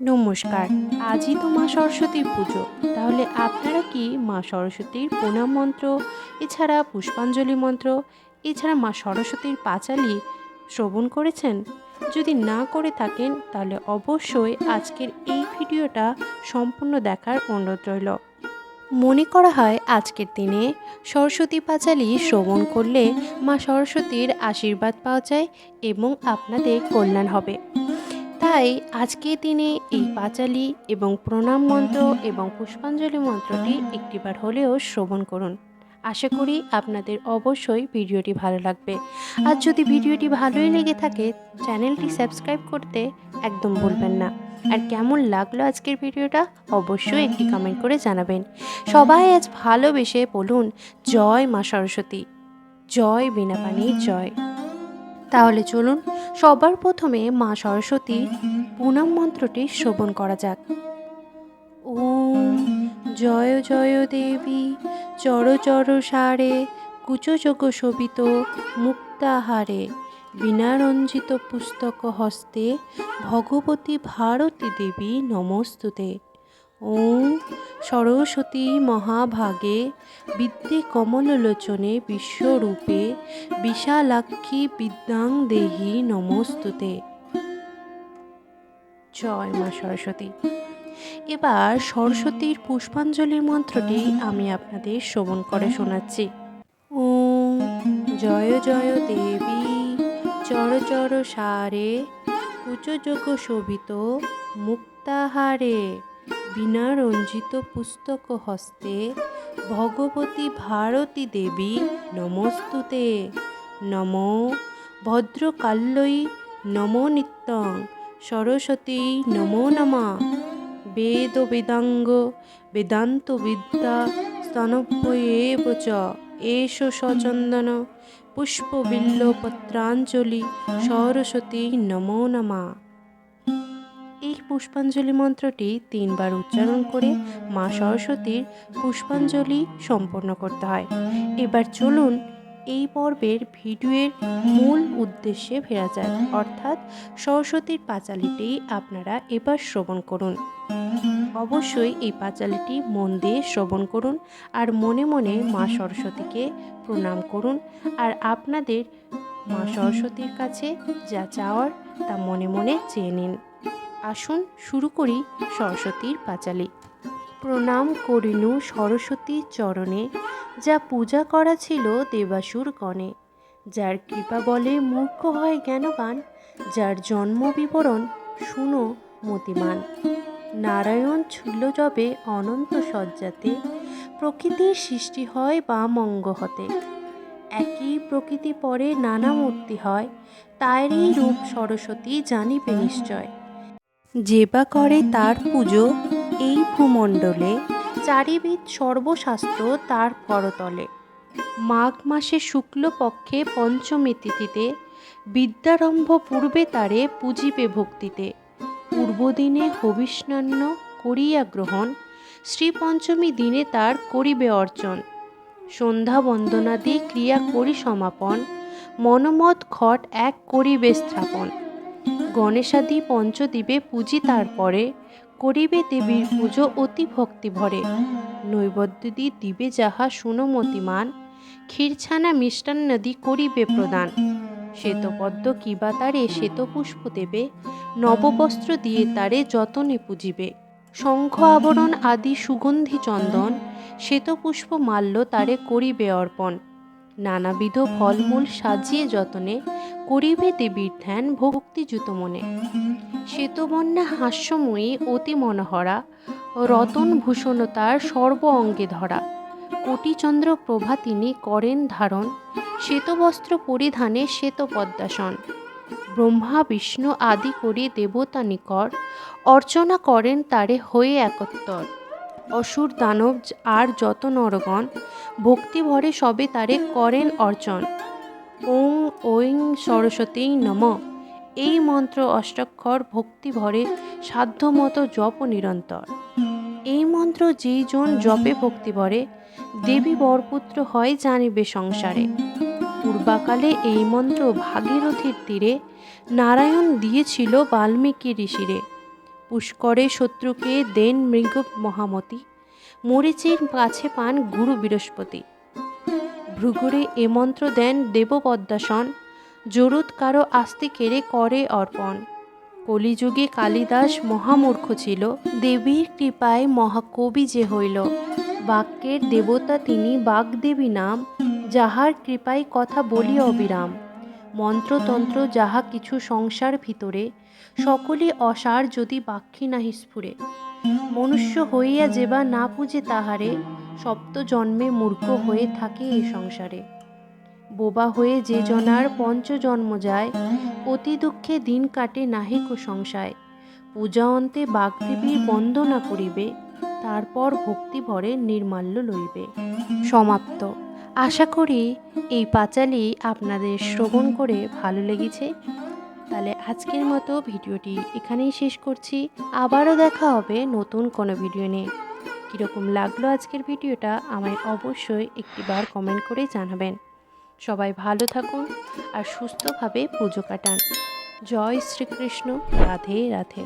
নমস্কার, আজই তো মা সরস্বতীর পুজো, তাহলে আপনারা কি মা সরস্বতীর প্রণাম মন্ত্র, এছাড়া পুষ্পাঞ্জলি মন্ত্র, এছাড়া মা সরস্বতীর পাঁচালি শ্রবণ করেছেন? যদি না করে থাকেন, তাহলে অবশ্যই আজকের এই ভিডিওটা সম্পূর্ণ দেখার অনুরোধ রইল। মনে করা হয় আজকের দিনে সরস্বতী পাঁচালি শ্রবণ করলে মা সরস্বতীর আশীর্বাদ পাওয়া যায় এবং আপনাদের কল্যাণ হবে। তাই আজকে দিনে এই পাঁচালি এবং প্রণাম মন্ত্র এবং পুষ্পাঞ্জলি মন্ত্রটি একটিবার হলেও শ্রবণ করুন। আশা করি আপনাদের অবশ্যই ভিডিওটি ভালো লাগবে। আর যদি ভিডিওটি ভালোই লেগে থাকে, চ্যানেলটি সাবস্ক্রাইব করতে একদম ভুলবেন না। আর কেমন লাগল আজকের ভিডিওটা, অবশ্যই একটি কমেন্ট করে জানাবেন। সবাই আজ ভালোবেসে বলুন, জয় মা সরস্বতী। জয় বিনা পানির জয়। তাহলে চলুন সবার প্রথমে মা সরস্বতী প্রণাম মন্ত্রটি শ্রবণ করা যাক। ওম জয় জয় দেবী, চর চর সারে কুচযোগ শোভিত, মুক্তাহারে, বিনারঞ্জিত পুস্তক হস্তে, ভগবতী ভারতী দেবী নমস্তুতে। ওম সরস্বতী মহাভাগে বিদ্যে কমললোচনে বিশ্বরূপে বিশালাক্ষী বিদ্যাং দেহি নমস্তুতে। জয় মা সরস্বতী। এবার সরস্বতীর পুষ্পাঞ্জলির মন্ত্রটি আমি আপনাদের শ্রবণ করে শোনাচ্ছি। ওম জয় জয় দেবী, চর চর সারে কুচযোগ শোভিত, মুক্তাহারে। বিনা রঞ্জিত পুস্তক হস্তে ভগবতী ভারতী দেবী নমস্তুতে। নম ভদ্রকাল্যই নমো নিত্যং সরস্বতী নমো নমা। বেদ বেদাঙ্গ বেদান্ত বিদ্যা স্তনভ্যেব চ এষ সচন্দন পুষ্পবিল্লপত্রাঞ্জলি সরস্বতী নমো নমা। এই পুষ্পাঞ্জলি মন্ত্রটি তিনবার উচ্চারণ করে মা সরস্বতীর পুষ্পাঞ্জলি সম্পন্ন করতে হয়। এবার চলুন এই পর্বের ভিডিওর মূল উদ্দেশ্যে ফেরা যায় অর্থাৎ সরস্বতীর পাঁচালিটি আপনারা এবার শ্রবণ করুন। অবশ্যই এই পাঁচালিটি মন দিয়ে শ্রবণ করুন আর মনে মনে মা সরস্বতীকে প্রণাম করুন আর আপনাদের মা সরস্বতীর কাছে যা চাওয়ার তা মনে মনে চেয়ে নিন। আসুন, শুরু করি সরস্বতীর পাঁচালি। প্রণাম করিনু সরস্বতীর চরণে, যা পূজা করা ছিল দেবাসুর গণে। যার কৃপা বলে মূর্খ হয় জ্ঞানবান, যার জন্ম বিবরণ শুনো মতিমান। নারায়ণ ছিল যবে অনন্ত সজ্জাতে প্রকৃতির সৃষ্টি হয় বা মঙ্গ হতে। একই প্রকৃতি পরে নানা মূর্তি হয় তাইরই রূপ সরস্বতী জানিবে নিশ্চয়। যে বা করে তার পুজো এই ভূমণ্ডলে চারিবিদ সর্বশাস্ত্র তার করতলে মাঘ মাসে শুক্লপক্ষে পঞ্চমী তিথিতে, বিদ্যারম্ভ পূর্বে তারে পূজিবে ভক্তিতে। পূর্বদিনে হবিষ্ণান্য করিয়া গ্রহণ, শ্রীপঞ্চমী দিনে তার করিবে অর্চন। সন্ধ্যা বন্দনাদি ক্রিয়া করি সমাপন মনমত ঘট এক করিবে স্থাপন। গণেশাদি পঞ্চদ্বীপে পূজি তারপরে করিবে দেবীর পুজো অতি ভক্তি ভরে নৈবদ্যদি দিবে যাহা সুনমতিমান, ক্ষীরছানা মিষ্টান্নাদি করিবে প্রদান। শ্বেতপদ্ম কিবা তারে শ্বেতপুষ্প দেবে, নববস্ত্র দিয়ে তারে যতনে পুজিবে। শঙ্খ আবরণ আদি সুগন্ধি চন্দন, শ্বেতপুষ্প মাল্য তারে করিবে অর্পণ। নানাবিধ ফলমূল সাজিয়ে যতনে করিবে দেবীর ধ্যান ভক্তিযুত মনে। শ্বেতবন্যা হাস্যময়ী অতি মনোহরা, রতন ভূষণ তার সর্ব অঙ্গে ধরা। কোটিচন্দ্র প্রভা তিনি করেন ধারণ, শ্বেতবস্ত্র পরিধানে শ্বেত পদ্মাসন ব্রহ্মা, বিষ্ণু আদি করি দেবতা নিকর অর্চনা করেন তারে হয়ে একত্তর। অসুর দানব আর যত নরগণ, ভক্তিভরে সবে তারে করেন অর্চন। ওং ঐং সরস্বতী নম। এই মন্ত্র অষ্টাক্ষর ভক্তি ভরে সাধ্যমতো জপ নিরন্তর। এই মন্ত্র যেই জন জপে ভক্তি ভরে, দেবী বরপুত্র হয় জানিবে সংসারে। পূর্বাকালে এই মন্ত্র ভাগীরথীর তীরে নারায়ণ দিয়েছিল বাল্মীকি ঋষিরে। পুষ্করে শত্রুকে দেন মৃগ মহামতি, মরিচির কাছে পান গুরু বৃহস্পতি। ভৃগুরে এ মন্ত্র দেন দেবপদ্মাসন, জরুত কারও আস্তিকেরে করে অর্পণ। কলিযুগে কালিদাস মহামূর্খ ছিল, দেবীর কৃপায় মহাকবি যে হইল। বাক্যের দেবতা তিনি বাগদেবী নাম, যাহার কৃপায় কথা বলি অবিরাম। মন্ত্রতন্ত্র যাহা কিছু সংসার ভিতরে, সকলে অসার যদি বাক্যে নাহি স্ফুরে। মনুষ্য হইয়া যেবা না পূজে তাহারে সপ্ত জন্মে মূর্খ হয়ে থাকে এই সংসারে। বোবা হয়ে যে জনার পঞ্চজন্ম যায়, অতি দুঃখে দিন কাটে নাহিক সংশয়। পূজা অন্তে বাগদেবীর বন্দনা করিবে, তারপর ভক্তি ভরে নির্মাল্য লইবে। সমাপ্ত। আশা করি এই পাঁচালি আপনাদের শ্রবণ করে ভালো লেগেছে। তাহলে আজকের মতো ভিডিওটি এখানেই শেষ করছি। আবারও দেখা হবে নতুন কোনো ভিডিও নিয়ে। কীরকম লাগল আজকের ভিডিওটা আমায় অবশ্যই একটিবার কমেন্ট করে জানাবেন। সবাই ভালো থাকুন আর সুস্থভাবে পুজো কাটান। জয় শ্রীকৃষ্ণ, রাধে রাধে।